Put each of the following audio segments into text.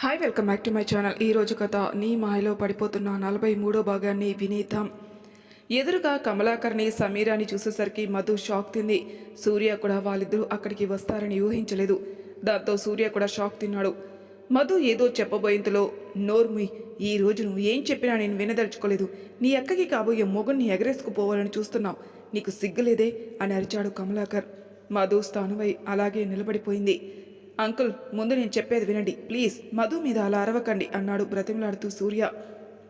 Hi welcome back to my channel ఈ రోజు కథ నీ మాయలో పడిపోతున్న నలభై మూడో భాగాన్ని వినీతాం ఎదురుగా కమలాకర్ని సమీరాని చూసేసరికి మధు షాక్ తింది. సూర్య కూడా వాళ్ళిద్దరూ అక్కడికి వస్తారని ఊహించలేదు. దాంతో సూర్య కూడా షాక్ తిన్నాడు. మధు ఏదో చెప్పబోయేంతలో నోర్మి ఈ రోజు నువ్వు ఏం చెప్పినా నేను వినదలుచుకోలేదు. నీ అక్కకి కాబోయే మొగుడిని ఎగరేసుకుపోవాలని చూస్తున్నావు. నీకు సిగ్గులేదే? అని అరిచాడు కమలాకర్. మధు స్థానువై అలాగే నిలబడిపోయింది. అంకుల్ ముందు నేను చెప్పేది వినండి. ప్లీజ్ మధు మీద అలా అరవకండి అన్నాడు బ్రతిమలాడుతూ సూర్య.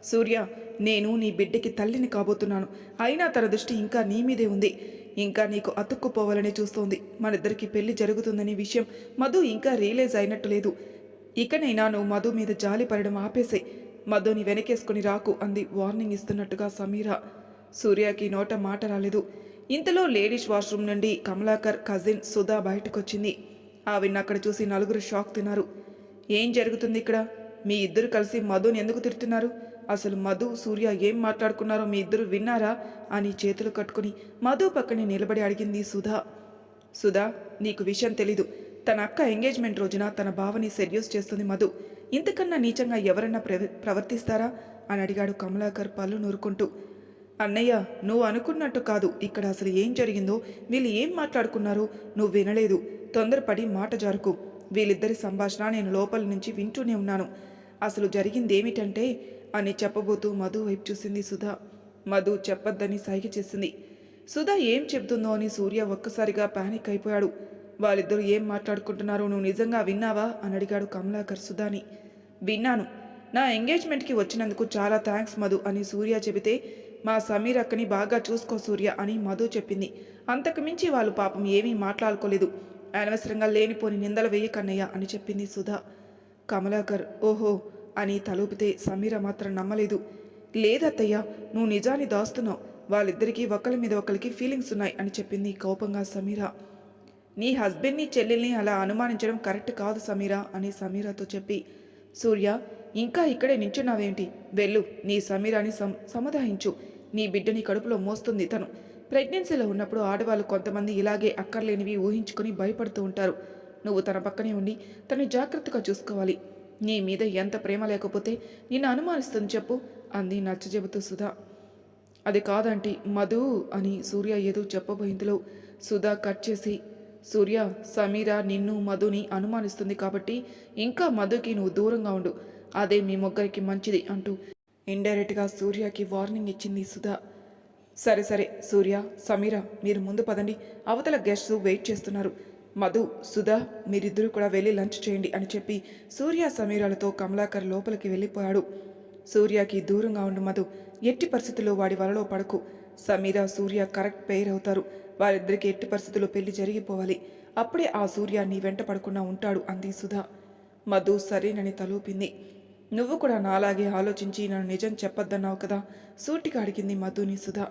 సూర్య నేను నీ బిడ్డకి తల్లిని కాబోతున్నాను. అయినా తన దృష్టి ఇంకా నీ మీదే ఉంది. ఇంకా నీకు అతుక్కుపోవాలని చూస్తోంది. మనిద్దరికి పెళ్ళి జరుగుతుందనే విషయం మధు ఇంకా రియలైజ్ అయినట్టు లేదు. ఇకనైనా నువ్వు మధు మీద జాలి పడడం ఆపేసే. మధుని వెనకేసుకుని రాకు అంది వార్నింగ్ ఇస్తున్నట్టుగా సమీర. సూర్యకి నోట మాట రాలేదు. ఇంతలో లేడీస్ వాష్రూమ్ నుండి కమలాకర్ కజిన్ సుధా బయటకొచ్చింది. ఆవిడ్ని అక్కడ చూసి నలుగురు షాక్ తిన్నారు. ఏం జరుగుతుంది ఇక్కడ? మీ ఇద్దరు కలిసి మధుని ఎందుకు తిడుతున్నారు? అసలు మధు సూర్య ఏం మాట్లాడుకున్నారో మీ ఇద్దరు విన్నారా? అని చేతులు కట్టుకుని మధు పక్కనే నిలబడి అడిగింది సుధా. సుధా నీకు విషయం తెలీదు. తన అక్క ఎంగేజ్మెంట్ రోజున తన భావని సెడ్యూస్ చేస్తుంది మధు. ఇంతకన్నా నీచంగా ఎవరన్నా ప్రవ- ప్రవర్తిస్తారా? అని అడిగాడు కమలాకర్ పళ్ళు నూరుకుంటూ. అన్నయ్య నువ్వు అనుకున్నట్టు కాదు. ఇక్కడ అసలు ఏం జరిగిందో వీళ్ళు ఏం మాట్లాడుకున్నారో నువ్వు వినలేదు. తొందరపడి మాట జరుకు. వీళ్ళిద్దరి సంభాషణ నేను లోపల నుంచి వింటూనే ఉన్నాను. అసలు జరిగింది ఏమిటంటే అని చెప్పబోతూ మధు వైపు చూసింది సుధా. మధు చెప్పొద్దని సైగ చేసింది. సుధా ఏం చెబుతుందో అని సూర్య ఒక్కసారిగా పానిక్ అయిపోయాడు. వాళ్ళిద్దరూ ఏం మాట్లాడుకుంటున్నారో నువ్వు నిజంగా విన్నావా? అని అడిగాడు కమలాకర్ సుధాని. విన్నాను. నా ఎంగేజ్మెంట్కి వచ్చినందుకు చాలా థ్యాంక్స్ మధు అని సూర్య చెబితే మా సమీర్ అక్కని బాగా చూసుకో సూర్య అని మధు చెప్పింది. అంతకు మించి వాళ్ళు పాపం ఏమీ మాట్లాడుకోలేదు. అనవసరంగా లేనిపోని నిందలు వేయకన్నయ్య అని చెప్పింది సుధా. కమలాకర్ ఓహో అని తలూపితే సమీర మాత్రం నమ్మలేదు. లేదత్తయ్య నువ్వు నిజాన్ని దాస్తున్నావు. వాళ్ళిద్దరికీ ఒకరి మీద ఒకరికి ఫీలింగ్స్ ఉన్నాయి అని చెప్పింది కోపంగా సమీర. నీ హస్బెండ్ని చెల్లెల్ని అలా అనుమానించడం కరెక్ట్ కాదు సమీరా అని సమీరాతో చెప్పి సూర్య ఇంకా ఇక్కడే నించున్నావేంటి? వెళ్ళు నీ సమీరాని సం సముదాయించు. నీ బిడ్డని కడుపులో మోస్తుంది తను. ప్రెగ్నెన్సీలో ఉన్నప్పుడు ఆడవాళ్ళు కొంతమంది ఇలాగే అక్కర్లేనివి ఊహించుకొని భయపడుతూ ఉంటారు. నువ్వు తన పక్కనే ఉండి తను జాగ్రత్తగా చూసుకోవాలి. నీ మీద ఎంత ప్రేమ లేకపోతే నిన్ను అనుమానిస్తుంది చెప్పు అంది నచ్చజెబుతూ సుధా. అది కాదంటి మధు అని సూర్య ఏదో చెప్పబోయిందిలో సుధా కట్ చేసి సూర్య సమీర నిన్ను మధుని అనుమానిస్తుంది కాబట్టి ఇంకా మధుకి నువ్వు దూరంగా ఉండు. అదే మీ ముగ్గురికి మంచిది అంటూ ఇండైరెక్ట్గా సూర్యకి వార్నింగ్ ఇచ్చింది సుధా. సరే సరే సూర్య సమీర మీరు ముందు పదండి. అవతల గెస్ట్స్ వెయిట్ చేస్తున్నారు. మధు సుధా మీరిద్దరూ కూడా వెళ్ళి లంచ్ చేయండి అని చెప్పి సూర్య సమీరాలతో కమలాకర్ లోపలికి వెళ్ళిపోయాడు. సూర్యకి దూరంగా ఉండు మధు. ఎట్టి పరిస్థితుల్లో వాడి వలలో పడకు. సమీర సూర్య కరెక్ట్ పెయిర్ అవుతారు. వారిద్దరికి ఎట్టి పరిస్థితుల్లో పెళ్ళి జరిగిపోవాలి. అప్పుడే ఆ సూర్య నీ వెంట పడకుండా ఉంటాడు అంది సుధా. మధు సరేనని తలూపింది. నువ్వు కూడా నాలాగే ఆలోచించి నన్ను నిజం చెప్పొద్దన్నావు కదా? సూటిగా అడిగింది మధుని సుధా.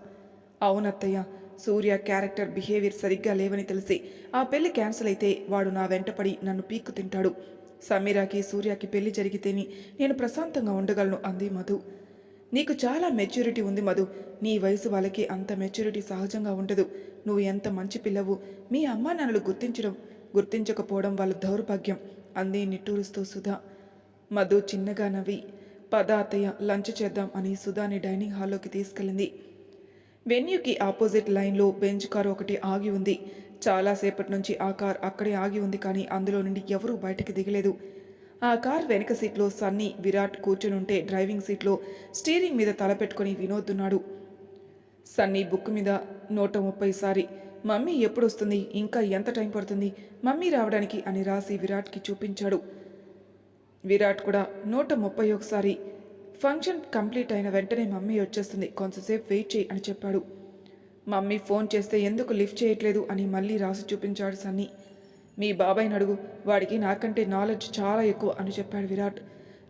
అవునత్తయ్య సూర్య క్యారెక్టర్ బిహేవియర్ సరిగ్గా లేవని తెలిసి ఆ పెళ్ళి క్యాన్సిల్ అయితే వాడు నా వెంటపడి నన్ను పీక్కు తింటాడు. సమీరాకి సూర్యకి పెళ్ళి జరిగితేని నేను ప్రశాంతంగా ఉండగలను అంది మధు. నీకు చాలా మెచ్యూరిటీ ఉంది మధు. నీ వయసు వాళ్ళకి అంత మెచ్యూరిటీ సహజంగా ఉండదు. నువ్వు ఎంత మంచి పిల్లవు. మీ అమ్మా నాన్నలు గుర్తించడం గుర్తించకపోవడం వాళ్ళ దౌర్భాగ్యం అంది నిట్టూరుస్తూ సుధా. మధు చిన్నగా నవ్వి పద అత్తయ్య లంచ్ చేద్దాం అని సుధాని డైనింగ్ హాల్లోకి తీసుకెళ్ళింది. వెన్యూకి ఆపోజిట్ లైన్లో బెంచ్ కారు ఒకటి ఆగి ఉంది. చాలాసేపటి నుంచి ఆ కార్ అక్కడే ఆగి ఉంది కానీ అందులో నుండి ఎవరూ బయటకు దిగలేదు. ఆ కార్ వెనక సీట్లో సన్నీ విరాట్ కూర్చునుంటే డ్రైవింగ్ సీట్లో స్టీరింగ్ మీద తలపెట్టుకుని వినోద్ ఉన్నాడు. సన్నీ బుక్ మీద నూట ముప్పై సారి మమ్మీ ఎప్పుడు వస్తుంది? ఇంకా ఎంత టైం పడుతుంది? మమ్మీ రావడానికి అని రాసి విరాట్కి చూపించాడు. విరాట్ కూడా నూట ముప్పై ఒకసారి ఫంక్షన్ కంప్లీట్ అయిన వెంటనే మమ్మీ వచ్చేస్తుంది. కొంతసేపు వెయిట్ చేయి అని చెప్పాడు. మమ్మీ ఫోన్ చేస్తే ఎందుకు లిఫ్ట్ చేయట్లేదు అని మళ్ళీ రాసి చూపించాడు సన్నీ. మీ బాబాయ్ని అడుగు వాడికి నాకంటే నాలెడ్జ్ చాలా ఎక్కువ అని చెప్పాడు విరాట్.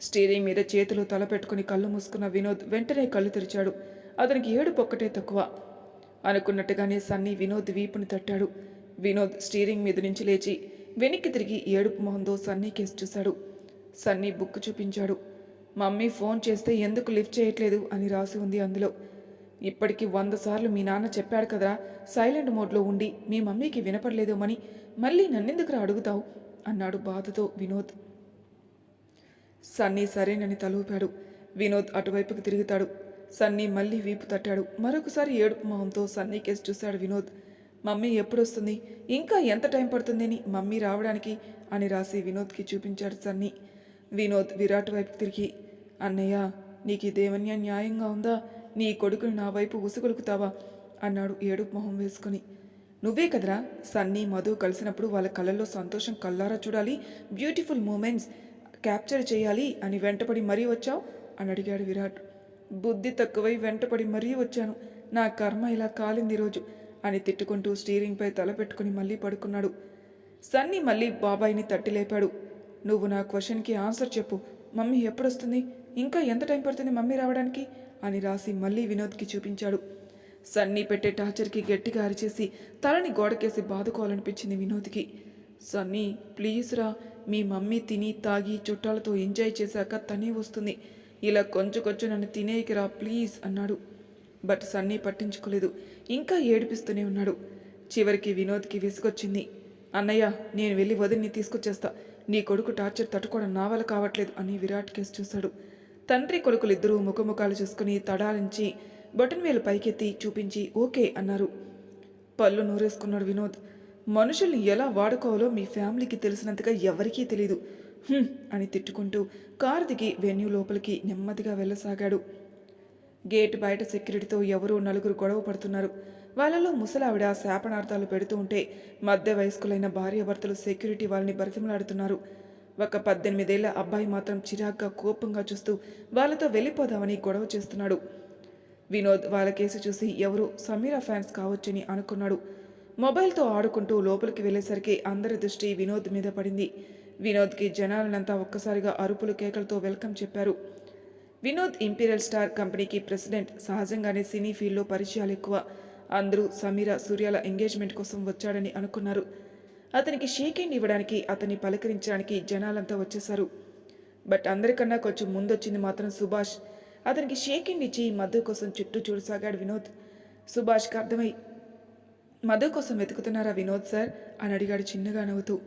స్టీరింగ్ మీద చేతులు తలపెట్టుకుని కళ్ళు మూసుకున్న వినోద్ వెంటనే కళ్ళు తెరిచాడు. అతనికి ఏడుపు ఒక్కటే తక్కువ. అనుకున్నట్టుగానే సన్నీ వినోద్ వీపుని తట్టాడు. వినోద్ స్టీరింగ్ మీద నుంచి లేచి వెనక్కి తిరిగి ఏడుపు మొహంతో సన్నీ కేసు చూశాడు. సన్నీ బుక్ చూపించాడు. మమ్మీ ఫోన్ చేస్తే ఎందుకు లిఫ్ట్ చేయట్లేదు? అని రాసి ఉంది అందులో. ఇప్పటికి వంద సార్లు మీ నాన్న చెప్పాడు కదరా సైలెంట్ మోడ్లో ఉండి మీ మమ్మీకి వినపడలేదేమని మళ్ళీ నన్నెందుకురా అడుగుతావు? అన్నాడు బాధతో వినోద్. సన్నీ సరేనని తలూపాడు. వినోద్ అటువైపుకి తిరుగుతాడు. సన్నీ మళ్ళీ వీపు తట్టాడు. మరొకసారి ఏడుపు మొహంతో సన్నీ కేసు చూశాడు వినోద్. మమ్మీ ఎప్పుడొస్తుంది? ఇంకా ఎంత టైం పడుతుందని మమ్మీ రావడానికి? అని రాసి వినోద్కి చూపించాడు సన్నీ. వినోద్ విరాట్ వైపు తిరిగి అన్నయ్య నీకు ఇదేమన్య న్యాయంగా ఉందా? నీ కొడుకుని నా వైపు ఉసుగొలుకుతావా? అన్నాడు ఏడుపు మొహం వేసుకుని. నువ్వే కదరా సన్నీ మధు కలిసినప్పుడు వాళ్ళ కళ్ళల్లో సంతోషం కల్లారా చూడాలి బ్యూటిఫుల్ మూమెంట్స్ క్యాప్చర్ చేయాలి అని వెంటపడి మరీ వచ్చావు? అని అడిగాడు విరాట్. బుద్ధి తక్కువై వెంటపడి మరీ వచ్చాను. నా కర్మ ఇలా కాలింది రోజు అని తిట్టుకుంటూ స్టీరింగ్పై తల పెట్టుకుని మళ్ళీ పడుకున్నాడు. సన్నీ మళ్ళీ బాబాయిని తట్టి లేపాడు. నువ్వు నా క్వశ్చన్కి ఆన్సర్ చెప్పు. మమ్మీ ఎప్పుడొస్తుంది? ఇంకా ఎంత టైం పడుతుంది మమ్మీ రావడానికి? అని రాసి మళ్ళీ వినోద్కి చూపించాడు. సన్నీ పెట్టే టార్చర్కి గట్టిగా అరిచేసి తలని గోడకేసి బాదుకోవాలనిపించింది వినోద్కి. సన్నీ ప్లీజ్ రా మీ మమ్మీ తిని తాగి చుట్టాలతో ఎంజాయ్ చేశాక తనే వస్తుంది. ఇలా కొంచెం కొంచెం నన్ను తినేయకిరా ప్లీజ్ అన్నాడు. బట్ సన్నీ పట్టించుకోలేదు. ఇంకా ఏడిపిస్తూనే ఉన్నాడు. చివరికి వినోద్కి విసుగొచ్చింది. అన్నయ్య నేను వెళ్ళి వదిలిని తీసుకొచ్చేస్తా. నీ కొడుకు టార్చర్ తట్టుకోవడం నా వల్ల కావట్లేదు అని విరాట్ కేసు చూశాడు. తండ్రి కొడుకులిద్దరూ ముఖముఖాలు చూసుకుని తడారించి బటన్ వేలు పైకెత్తి చూపించి ఓకే అన్నారు. పళ్ళు నూరేసుకున్నాడు వినోద్. మనుషుల్ని ఎలా వాడుకోవాలో మీ ఫ్యామిలీకి తెలిసినంతగా ఎవరికీ తెలీదు. అని తిట్టుకుంటూ కారు దిగి వెన్యూ లోపలికి నెమ్మదిగా వెళ్ళసాగాడు. గేట్ బయట సెక్యూరిటీతో ఎవరో నలుగురు గొడవ పడుతున్నారు. వాళ్ళలో ముసలావిడ శాపనార్థాలు పెడుతూ ఉంటే మధ్య వయస్కులైన భార్యాభర్తలు సెక్యూరిటీ వాళ్ళని బతిమలాడుతున్నారు. ఒక పద్దెనిమిదేళ్ళ అబ్బాయి మాత్రం చిరాగ్గా కోపంగా చూస్తూ వాళ్ళతో వెళ్ళిపోదామని గొడవ చేస్తున్నాడు. వినోద్ వాళ్ళ కేసు చూసి ఎవరు సమీరా ఫ్యాన్స్ కావచ్చని అనుకున్నాడు. మొబైల్తో ఆడుకుంటూ లోపలికి వెళ్ళేసరికి అందరి దృష్టి వినోద్ మీద పడింది. వినోద్కి జనాలనంతా ఒక్కసారిగా అరుపులు కేకలతో వెల్కమ్ చెప్పారు. వినోద్ ఇంపీరియల్ స్టార్ కంపెనీకి ప్రెసిడెంట్. సహజంగానే సినీ ఫీల్డ్లో పరిచయాలు ఎక్కువ. అందరూ సమీర సూర్యాల ఎంగేజ్మెంట్ కోసం వచ్చాడని అనుకున్నారు. అతనికి షేక్ హ్యాండ్ ఇవ్వడానికి అతన్ని పలకరించడానికి జనాలంతా వచ్చేశారు. బట్ అందరికన్నా కొంచెం ముందొచ్చింది మాత్రం సుభాష్. అతనికి షేక్ హ్యాండ్ ఇచ్చి మధు కోసం చుట్టూ చూడసాగాడు వినోద్. సుభాష్కి అర్థమై మధు కోసం వెతుకుతున్నారా వినోద్ సార్? అని అడిగాడు చిన్నగా నవ్వుతూ.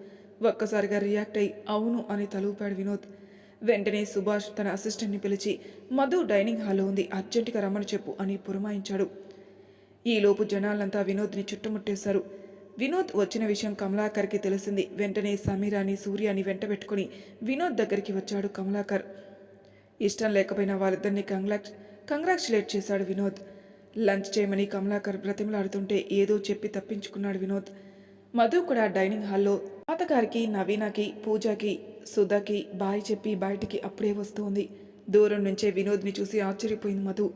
ఒక్కసారిగా రియాక్ట్ అయి అవును అని తలూపాడు వినోద్. వెంటనే సుభాష్ తన అసిస్టెంట్ని పిలిచి మధు డైనింగ్ హాల్లో ఉంది అర్జెంటుగా రమ్మని చెప్పు అని పురమాయించాడు. ఈలోపు జనాలంతా వినోద్ని చుట్టుముట్టేశారు. వినోద్ వచ్చిన విషయం కమలాకర్కి తెలిసింది. వెంటనే సమీరాని సూర్యాని వెంటబెట్టుకుని వినోద్ దగ్గరికి వచ్చాడు కమలాకర్. ఇష్టం లేకపోయినా వాళ్ళిద్దరిని కంగ్రాచ్ కంగ్రాచులేట్ చేశాడు వినోద్. లంచ్ చేయమని కమలాకర్ బ్రతిమలాడుతుంటే ఏదో చెప్పి తప్పించుకున్నాడు వినోద్. మధు కూడా డైనింగ్ హాల్లో తాతగారికి నవీనకి పూజకి సుధాకి బాయ్ చెప్పి బయటికి అప్పుడే వస్తుంది. దూరం నుంచే వినోద్ని చూసి ఆశ్చర్యపోయింది మధు.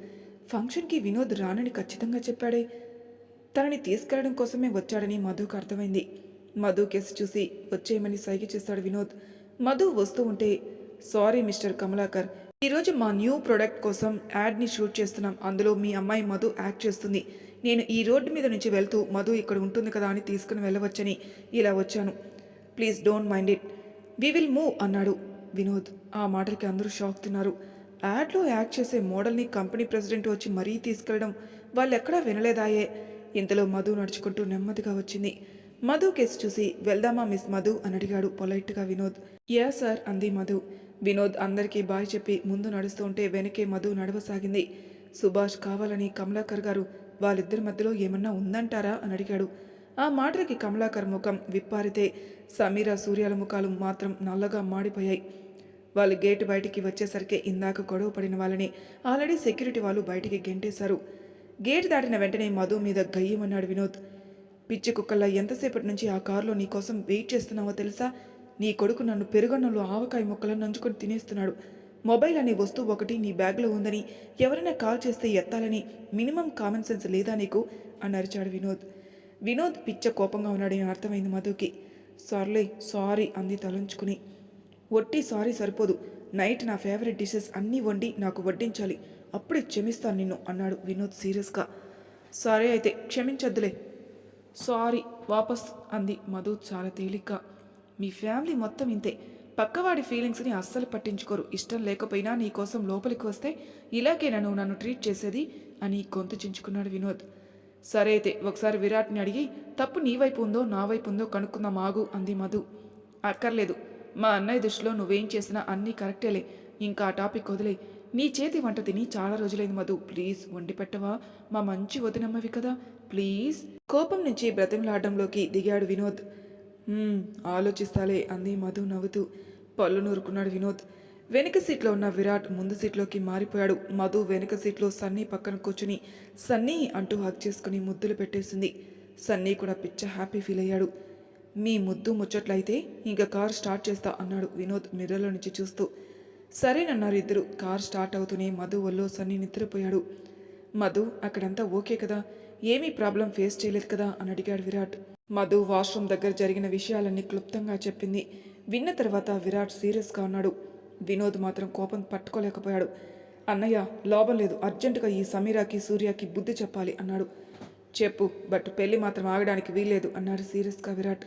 ఫంక్షన్కి వినోద్ రానని ఖచ్చితంగా చెప్పాడే. తనని తీసుకెళ్ళడం కోసమే వచ్చాడని మధుకు అర్థమైంది. మధు కేసు చూసి వచ్చేయమని సైగ చేశాడు వినోద్. మధు వస్తూ ఉంటే సారీ మిస్టర్ కమలాకర్ ఈరోజు మా న్యూ ప్రోడక్ట్ కోసం యాడ్ని షూట్ చేస్తున్నాం. అందులో మీ అమ్మాయి మధు యాక్ట్ చేస్తుంది. నేను ఈ రోడ్డు మీద నుంచి వెళ్తూ మధు ఇక్కడ ఉంటుంది కదా అని తీసుకుని వెళ్ళవచ్చని ఇలా వచ్చాను. Please don't mind it. We will move అన్నాడు వినోద్. ఆ మాటలకి అందరూ షాక్ తిన్నారు. యాడ్లో యాక్ట్ చేసే మోడల్ని కంపెనీ ప్రెసిడెంట్ వచ్చి మరీ తీసుకెళ్ళడం వాళ్ళు ఎక్కడా వినలేదాయే. ఇంతలో మధు నడుచుకుంటూ నెమ్మదిగా వచ్చింది. మధు కేసు చూసి వెళ్దామా మిస్ మధు? అని అడిగాడు పొలైట్గా వినోద్. యా సార్ అంది మధు. వినోద్ అందరికీ బాయ్ చెప్పి ముందు నడుస్తుంటే వెనకే మధు నడవసాగింది. సుభాష్ కావాలని కమలాకర్ గారు వాళ్ళిద్దరి మధ్యలో ఏమన్నా ఉందంటారా అని అడిగాడు. ఆ మాటలకి కమలాకర్ ముఖం విప్పారితే సమీర సూర్యాల ముఖాలు మాత్రం నల్లగా మాడిపోయాయి. వాళ్ళు గేటు బయటికి వచ్చేసరికి ఇందాక గొడవ పడిన వాళ్ళని ఆల్రెడీ సెక్యూరిటీ వాళ్ళు బయటికి గెంటేశారు. గేట్ దాటిన వెంటనే మధు మీద గయ్యమన్నాడు వినోద్. పిచ్చి కుక్కల్లా ఎంతసేపటి నుంచి ఆ కారులో నీ కోసం వెయిట్ చేస్తున్నావో తెలుసా? నీ కొడుకు నన్ను పెరుగన్నంలో ఆవకాయ ముక్కలను నంచుకొని తినేస్తున్నాడు. మొబైల్ అనే వస్తువు ఒకటి నీ బ్యాగ్లో ఉందని ఎవరైనా కాల్ చేస్తే ఎత్తాలని మినిమం కామన్ సెన్స్ లేదా నీకు? అని అరిచాడు వినోద్. వినోద్ పిచ్చ కోపంగా ఉన్నాడని అర్థమైంది మధుకి. సార్లే సారీ అంది తలంచుకుని. ఒట్టి సారీ సరిపోదు. నైట్ నా ఫేవరెట్ డిషెస్ అన్నీ వండి నాకు వడ్డించాలి. అప్పుడే క్షమిస్తాను నిన్ను అన్నాడు వినోద్ సీరియస్గా. సరే అయితే క్షమించద్దులే. సారీ వాపస్ అంది మధు చాలా తేలిగ్గా. మీ ఫ్యామిలీ మొత్తం ఇంతే. పక్కవాడి ఫీలింగ్స్ని అస్సలు పట్టించుకోరు. ఇష్టం లేకపోయినా నీ కోసం లోపలికి వస్తే ఇలాగే నన్ను నన్ను ట్రీట్ చేసేది? అని గొంతు చించుకున్నాడు వినోద్. సరే అయితే ఒకసారి విరాట్ని అడిగి తప్పు నీ వైపు ఉందో నా వైపు ఉందో కనుక్కుందాం ఆగు అంది మధు. అక్కర్లేదు. మా అన్నయ్య దృష్టిలో నువ్వేం చేసినా అన్నీ కరెక్టేలే. ఇంకా ఆ టాపిక్ వదిలే. నీ చేతి వంట తిని చాలా రోజులైంది మధు. ప్లీజ్ వండి పెట్టవా? మా మంచి వదినమ్మవి కదా. ప్లీజ్. కోపం నుంచి బ్రతిమలాడడంలోకి దిగాడు వినోద్. ఆలోచిస్తాలే అంది మధు నవ్వుతూ. పళ్ళు నూరుకున్నాడు వినోద్. వెనుక సీట్లో ఉన్న విరాట్ ముందు సీట్లోకి మారిపోయాడు. మధు వెనుక సీట్లో సన్నీ పక్కన కూర్చుని సన్నీ అంటూ హక్ చేసుకుని ముద్దులు పెట్టేసింది. సన్నీ కూడా పిచ్చ హ్యాపీ ఫీల్ అయ్యాడు. మీ ముద్దు ముచ్చట్లయితే ఇంకా కార్ స్టార్ట్ చేస్తా అన్నాడు వినోద్ మిర్రర్లో నుంచి చూస్తూ. సరేనన్నారు ఇద్దరు. కార్ స్టార్ట్ అవుతూనే మధు ఒళ్ళో సన్నీ నిద్రపోయాడు. మధు అక్కడంతా ఓకే కదా? ఏమీ ప్రాబ్లం ఫేస్ చేయలేదు కదా? అని అడిగాడు విరాట్. మధు వాష్రూమ్ దగ్గర జరిగిన విషయాలన్నీ క్లుప్తంగా చెప్పింది. విన్న తర్వాత విరాట్ సీరియస్గా ఉన్నాడు. వినోద్ మాత్రం కోపం పట్టుకోలేకపోయాడు అన్నయ్య లోపం లేదు. అర్జెంటుగా ఈ సమీరాకి సూర్యకి బుద్ధి చెప్పాలి అన్నాడు. చెప్పు బట్ పెళ్ళి మాత్రం ఆగడానికి వీల్లేదు అన్నాడు సీరియస్గా విరాట్.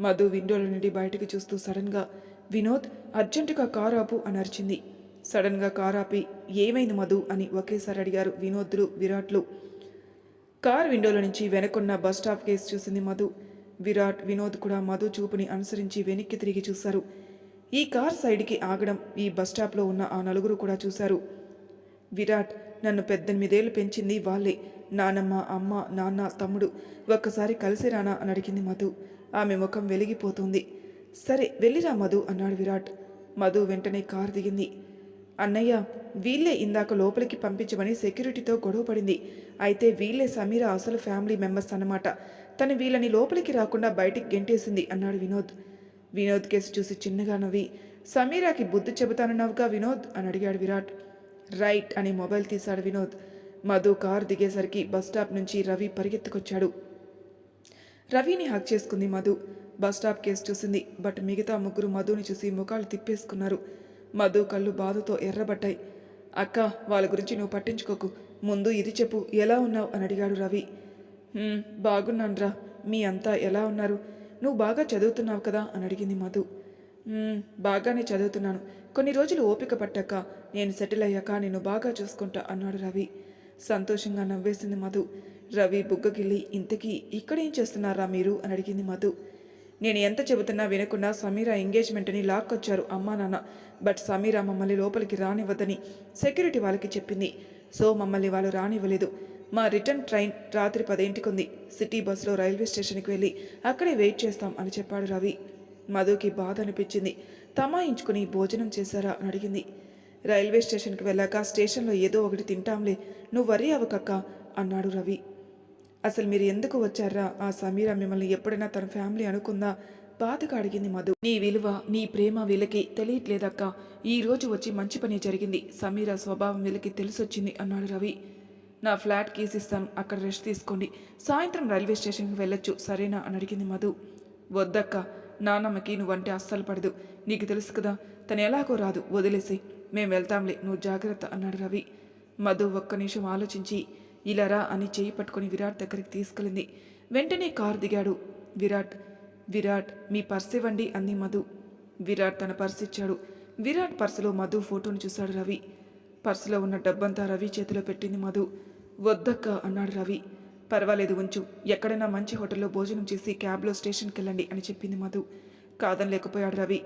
మధు విండోల నుండి బయటికి చూస్తూ సడన్గా వినోద్ అర్జెంటుగా కారు ఆపు అని అరిచింది. సడన్గా కారు ఆపి ఏమైంది మధు అని ఒకేసారి అడిగారు వినోద్లు విరాట్లు. కార్ విండోలో నుంచి వెనకున్న బస్ స్టాప్ కేసు చూసింది మధు. విరాట్ వినోద్ కూడా మధు చూపుని అనుసరించి వెనక్కి తిరిగి చూశారు. ఈ కార్ సైడ్కి ఆగడం ఈ బస్ స్టాప్లో ఉన్న ఆ నలుగురు కూడా చూశారు. విరాట్ నన్ను పెద్దెనిమిదేళ్ళు పెంచింది వాళ్ళే. నానమ్మ అమ్మ నాన్న తమ్ముడు. ఒక్కసారి కలిసి రానా అని అడిగింది మధు. ఆమె ముఖం వెలిగిపోతుంది. సరే వెళ్ళిరా మధు అన్నాడు విరాట్. మధు వెంటనే కారు దిగింది. అన్నయ్య వీళ్ళే ఇందాక లోపలికి పంపించమని సెక్యూరిటీతో గొడవపడింది. అయితే వీళ్ళే సమీర అసలు ఫ్యామిలీ మెంబర్స్ అన్నమాట. తను వీళ్ళని లోపలికి రాకుండా బయటికి గెంటేసింది అన్నాడు వినోద్. వినోద్ కేసు చూసి చిన్నగా నవ్వి సమీరాకి బుద్ధి చెబుతానన్నావుగా వినోద్ అని అడిగాడు విరాట్. రైట్ అని మొబైల్ తీశాడు వినోద్. మధు కారు దిగేసరికి బస్ స్టాప్ నుంచి రవి పరిగెత్తుకొచ్చాడు. రవిని హక్ చేసుకుంది మధు. బస్ స్టాప్ కేసు చూసింది బట్ మిగతా ముగ్గురు మధుని చూసి ముఖాలు తిప్పేసుకున్నారు. మధు కళ్ళు బాధతో ఎర్రబడ్డాయి. అక్క వాళ్ళ గురించి నువ్వు పట్టించుకోకు. ముందు ఇది చెప్పు ఎలా ఉన్నావు? అని అడిగాడు రవి. బాగున్నాన్రా బాగున్నానురా. మీ అంతా ఎలా ఉన్నారు? నువ్వు బాగా చదువుతున్నావు కదా? అని అడిగింది మధు. బాగానే చదువుతున్నాను. కొన్ని రోజులు ఓపిక పట్టాక నేను సెటిల్ అయ్యాక నిన్ను బాగా చూసుకుంటా అన్నాడు రవి. సంతోషంగా నవ్వేసింది మధు. రవి బుగ్గగిల్లి ఇంతకీ ఇక్కడేం చేస్తున్నారా మీరు? అని అడిగింది మధు. నేను ఎంత చెబుతున్నా వినకుండా సమీరా ఎంగేజ్మెంట్ని లాక్కొచ్చారు అమ్మా నాన్న. బట్ సమీరా మమ్మల్ని లోపలికి రానివ్వదని సెక్యూరిటీ వాళ్ళకి చెప్పింది. సో మమ్మల్ని వాళ్ళు రానివ్వలేదు. మా రిటర్న్ ట్రైన్ రాత్రి పదింటికి ఉంది సిటీ బస్సులో రైల్వే స్టేషన్కి వెళ్ళి అక్కడే వెయిట్ చేస్తాం అని చెప్పాడు రవి. మధుకి బాధ అనిపించింది. తమాయించుకుని భోజనం చేశారా అని అడిగింది. రైల్వే స్టేషన్కి వెళ్ళాక స్టేషన్లో ఏదో ఒకటి తింటాంలే. నువ్వు వరి అవ్వకక్క అన్నాడు రవి. అసలు మీరు ఎందుకు వచ్చారా? ఆ సమీర మిమ్మల్ని ఎప్పుడైనా తన ఫ్యామిలీ అనుకుందా? బాధగా అడిగింది మధు. నీ విలువ నీ ప్రేమ వీళ్ళకి తెలియట్లేదక్క. ఈ రోజు వచ్చి మంచి పని జరిగింది. సమీర స్వభావం వీళ్ళకి తెలిసొచ్చింది అన్నాడు రవి. నా ఫ్లాట్ కీస్ ఇస్తాను. అక్కడ రెస్ట్ తీసుకోండి. సాయంత్రం రైల్వే స్టేషన్కి వెళ్ళొచ్చు. సరేనా? అని అడిగింది మధు. వద్దక్క. నాన్నమ్మకి నువ్వంటే అస్సలు పడదు. నీకు తెలుసు కదా తను ఎలాగో రాదు. వదిలేసి మేము వెళ్తాంలే. నువ్వు జాగ్రత్త అన్నాడు రవి. మధు ఒక్క నిమిషం ఆలోచించి ఇలా రా అని చేయి పట్టుకొని విరాట్ దగ్గరికి తీసుకెళ్ళింది. వెంటనే కారు దిగాడు. విరాట్ విరాట్ మీ పర్స్ ఇవ్వండి అంది మధు. విరాట్ తన పర్స్ ఇచ్చాడు. విరాట్ పర్సులో మధు ఫోటోను చూశాడు రవి. పర్సులో ఉన్న డబ్బంతా రవి చేతిలో పెట్టింది మధు. వద్దక్క అన్నాడు రవి. పర్వాలేదు ఉంచు. ఎక్కడైనా మంచి హోటల్లో భోజనం చేసి క్యాబ్లో స్టేషన్కి వెళ్ళండి అని చెప్పింది మధు. కాదనలేకపోయాడు రవి.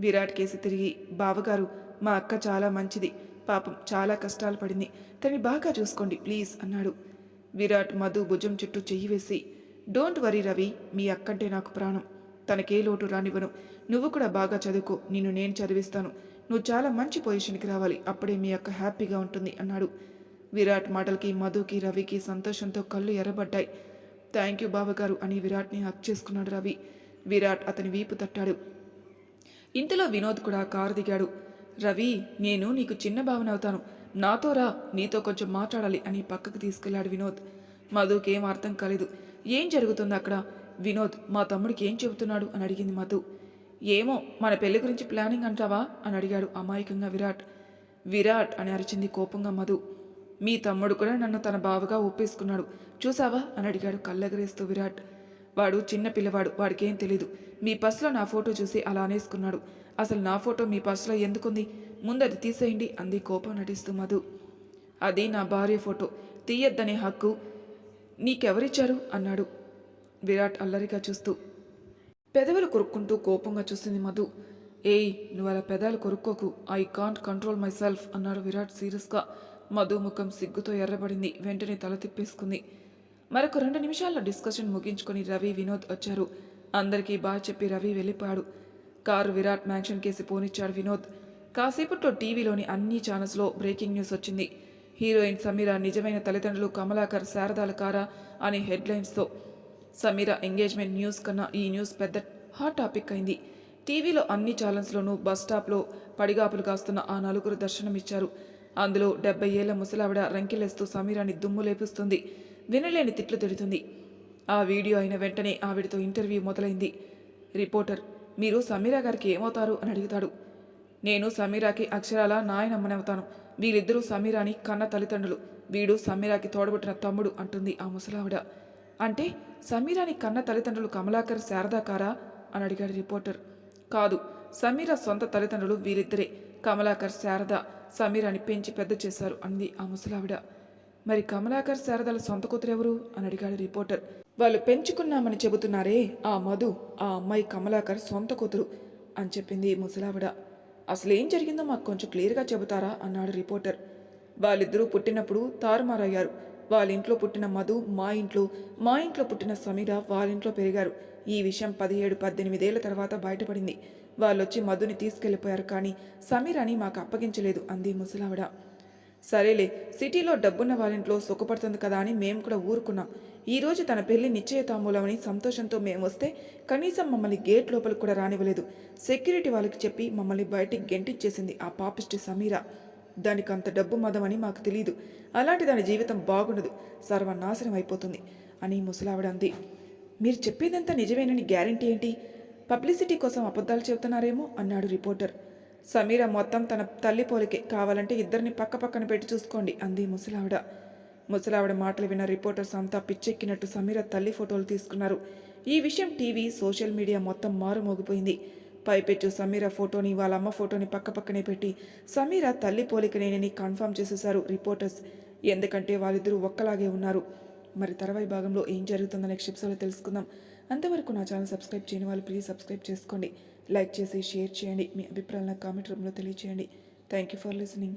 విరాట్ కేసి తిరిగి బావగారు మా అక్క చాలా మంచిది. పాపం చాలా కష్టాలు పడింది. తనని బాగా చూసుకోండి ప్లీజ్ అన్నాడు. విరాట్ మధు భుజం చుట్టూ చెయ్యి వేసి డోంట్ వరీ రవి మీ అక్కంటే నాకు ప్రాణం. తనకే లోటు రానివ్వను. నువ్వు కూడా బాగా చదువుకో నిన్ను నేను చదివిస్తాను. నువ్వు చాలా మంచి పొజిషన్కి రావాలి అప్పుడే మీ అక్క హ్యాపీగా ఉంటుంది అన్నాడు. విరాట్ మాటలకి మధుకి రవికి సంతోషంతో కళ్ళు ఎర్రబడ్డాయి. థ్యాంక్ యూ బావగారు అని విరాట్ని హక్ చేసుకున్నాడు రవి. విరాట్ అతని వీపు తట్టాడు. ఇంతలో వినోద్ కూడా కారు దిగాడు. రవి నేను నీకు చిన్న భావన అవుతాను నాతో రా నీతో కొంచెం మాట్లాడాలి అని పక్కకు తీసుకెళ్ళాడు వినోద్. మధుకేం అర్థం కాలేదు. ఏం జరుగుతుంది అక్కడ? వినోద్ మా తమ్ముడికి ఏం చెబుతున్నాడు? అని అడిగింది మధు. ఏమో మన పెళ్ళి గురించి ప్లానింగ్ అంటావా? అని అడిగాడు అమాయకంగా విరాట్. విరాట్ అని అరిచింది కోపంగా మధు. మీ తమ్ముడు కూడా నన్ను తన బావగా ఒప్పేసుకున్నాడు. చూసావా? అని అడిగాడు కళ్ళగరేస్తూ విరాట్. వాడు చిన్న పిల్లవాడు వాడికేం తెలీదు. మీ పర్సులో నా ఫోటో చూసి అలా అనేసుకున్నాడు. అసలు నా ఫోటో మీ పర్సులో ఎందుకుంది? ముందు అది తీసేయండి అంది కోపం నటిస్తూ మధు. అది నా భార్య ఫోటో. తీయద్దనే హక్కు. నీకెవరిచ్చారు? అన్నాడు. విరాట్ అల్లరిగా చూస్తూ. పెదవులు కొరుక్కుంటూ కోపంగా చూసింది మధు. ఏయ్ నువ్వు అలా పెదాలు కొరుక్కోకు. I can't control myself అన్నాడు విరాట్ సీరియస్గా. మధు ముఖం సిగ్గుతో ఎర్రబడింది. వెంటనే తల తిప్పేసుకుంది. మరొక రెండు నిమిషాల్లో డిస్కషన్ ముగించుకొని రవి వినోద్ వచ్చారు. అందరికీ బాగా చెప్పి రవి వెళ్ళిపోయాడు. కారు విరాట్ మ్యాన్షన్ కేసి పోనిచ్చాడు వినోద్. కాసేపట్లో టీవీలోని అన్ని ఛానల్స్లో బ్రేకింగ్ న్యూస్ వచ్చింది. హీరోయిన్ సమీర నిజమైన తల్లిదండ్రులు కమలాకర్ శారదాల కారా అనే హెడ్లైన్స్తో. సమీర ఎంగేజ్మెంట్ న్యూస్ కన్నా ఈ న్యూస్ పెద్ద హాట్ టాపిక్ అయింది. టీవీలో అన్ని ఛానల్స్లోనూ బస్ స్టాప్లో పడిగాపులు కాస్తున్న ఆ నలుగురు దర్శనమిచ్చారు. అందులో డెబ్బై ఏళ్ళ ముసలావిడ రంకెలేస్తూ సమీరాని దుమ్ము లేపిస్తుంది. వినలేని తిట్లు తిడుతుంది. ఆ వీడియో అయిన వెంటనే ఆవిడతో ఇంటర్వ్యూ మొదలైంది. రిపోర్టర్ మీరు సమీరా గారికి ఏమవుతారు అని అడుగుతాడు. నేను సమీరాకి అక్షరాల నాయనమ్మనవుతాను వీళ్ళిద్దరూ సమీరాని కన్న తల్లిదండ్రులు. వీడు సమీరాకి తోడబుట్టిన తమ్ముడు అంటుంది ఆ ముసలావిడ. అంటే సమీరాని కన్న తల్లిదండ్రులు కమలాకర్ శారదాకారా అని అడిగాడు రిపోర్టర్. కాదు సమీర సొంత తల్లిదండ్రులు వీరిద్దరే. కమలాకర్ శారద సమీరాని పెంచి పెద్ద చేశారు అంది ఆ ముసలావిడ. మరి కమలాకర్ శారదల సొంత కూతురు ఎవరు? అని అడిగాడు రిపోర్టర్. వాళ్ళు పెంచుకున్నామని చెబుతున్నారే ఆ మధు ఆ అమ్మాయి కమలాకర్ సొంత కూతురు అని చెప్పింది ముసలావిడ. అసలు ఏం జరిగిందో మాకు కొంచెం క్లియర్గా చెబుతారా? అన్నాడు రిపోర్టర్. వాళ్ళిద్దరూ పుట్టినప్పుడు తారుమారయ్యారు. వాళ్ళ ఇంట్లో పుట్టిన మధు మా ఇంట్లో మా ఇంట్లో పుట్టిన సమీర వాళ్ళ ఇంట్లో పెరిగారు. ఈ విషయం పదిహేడు పద్దెనిమిదేళ్ళ తర్వాత బయటపడింది. వాళ్ళొచ్చి మధుని తీసుకెళ్ళిపోయారు కానీ సమీరాని మాకు అప్పగించలేదు అంది ముసలావిడ. సరేలే సిటీలో డబ్బున్న వాళ్ళింట్లో సుఖపడుతుంది కదా అని మేము కూడా ఊరుకున్నాం. ఈరోజు తన పెళ్ళి నిశ్చయతాంబూలమని సంతోషంతో మేము వస్తే కనీసం మమ్మల్ని గేట్ లోపలికి కూడా రానివ్వలేదు. సెక్యూరిటీ వాళ్ళకి చెప్పి మమ్మల్ని బయటికి గెంటిచ్చేసింది ఆ పాపిస్టి సమీర. దానికి అంత డబ్బు మదమని మాకు తెలియదు అలాంటి దాని జీవితం బాగుండదు. సర్వనాశనం అయిపోతుంది అని ముసలావిడ అంది మీరు చెప్పేదంతా నిజమేనని గ్యారంటీ ఏంటి? పబ్లిసిటీ కోసం అబద్ధాలు చెబుతున్నారేమో అన్నాడు రిపోర్టర్. సమీర మొత్తం తన తల్లి పోలికే కావాలంటే ఇద్దరిని పక్క పక్కన పెట్టి చూసుకోండి అంది ముసలావిడ. ముసలావిడ మాటలు విన్న రిపోర్టర్స్ అంతా పిచ్చెక్కినట్టు సమీర తల్లి ఫోటోలు తీసుకున్నారు. ఈ విషయం టీవీ సోషల్ మీడియా మొత్తం మారుమోగిపోయింది. పైపెచ్చు సమీర ఫోటోని వాళ్ళ అమ్మ ఫోటోని పక్క పక్కనే పెట్టి సమీర తల్లి పోలికనేనని కన్ఫర్మ్ చేసేశారు రిపోర్టర్స్. ఎందుకంటే వాళ్ళిద్దరూ ఒక్కలాగే ఉన్నారు. మరి తర్వాయి భాగంలో ఏం జరుగుతుందో నెక్స్ట్ ఎపిసోడ్లో తెలుసుకుందాం. అంతవరకు నా ఛానల్ సబ్స్క్రైబ్ చేయని వాళ్ళు ప్లీజ్ సబ్స్క్రైబ్ చేసుకోండి. లైక్ చేసి షేర్ చేయండి. మీ అభిప్రాయాలను కామెంట్ రూమ్లో తెలియచేయండి. Thank you for listening